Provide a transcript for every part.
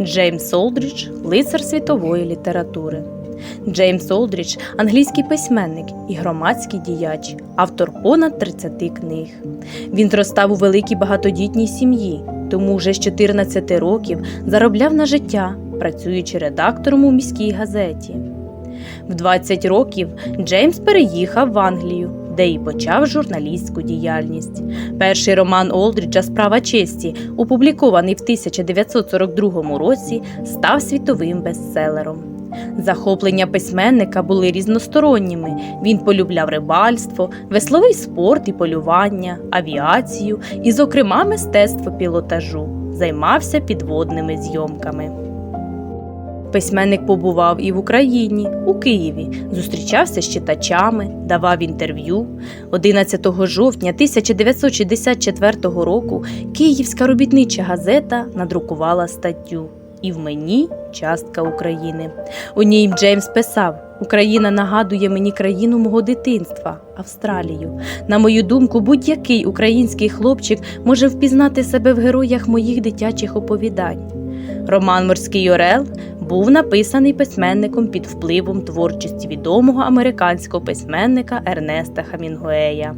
Джеймс Олдрідж лицар світової літератури. Джеймс Олдрідж англійський письменник і громадський діяч, автор понад 30 книг. Він зростав у великій багатодітній сім'ї, тому вже з 14 років заробляв на життя, працюючи редактором у міській газеті. В 20 років Джеймс переїхав в Англію, де і почав журналістську діяльність. Перший роман Олдріджа Справа честі, опублікований в 1942 році, став світовим бестселером. Захоплення письменника були різносторонніми. Він полюбляв рибальство, весловий спорт і полювання, авіацію і, зокрема, мистецтво пілотажу. Займався підводними зйомками. Письменник побував і в Україні, у Києві, зустрічався з читачами, давав інтерв'ю. 11 жовтня 1964 року Київська робітнича газета надрукувала статтю І в мені частка України. У ній Джеймс писав: Україна нагадує мені країну мого дитинства, Австралію. На мою думку, будь-який український хлопчик може впізнати себе в героях моїх дитячих оповідань. Роман Морський Орел був написаний письменником під впливом творчості відомого американського письменника Ернеста Хамінгуея.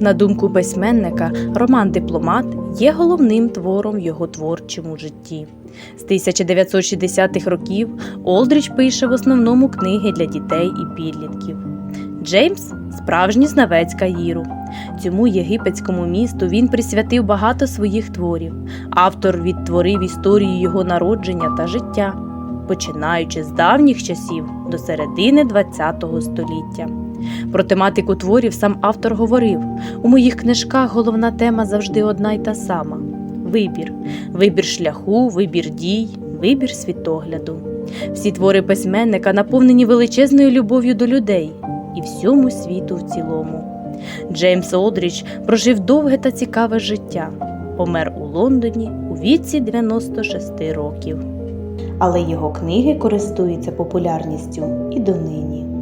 На думку письменника, роман Дипломат є головним твором в його творчому житті. З 1960-х років Олдріч пише в основному книги для дітей і підлітків. Джеймс справжній знавець Каїру. Цьому єгипетському місту він присвятив багато своїх творів. Автор відтворив історію його народження та життя, починаючи з давніх часів до середини ХХ століття. Про тематику творів сам автор говорив: у моїх книжках головна тема завжди одна й та сама: вибір, вибір шляху, вибір дій, вибір світогляду. Всі твори письменника наповнені величезною любов'ю до людей і всьому світу в цілому. Джеймс Одріч прожив довге та цікаве життя. Помер у Лондоні у віці 96 років. Але його книги користуються популярністю і донині.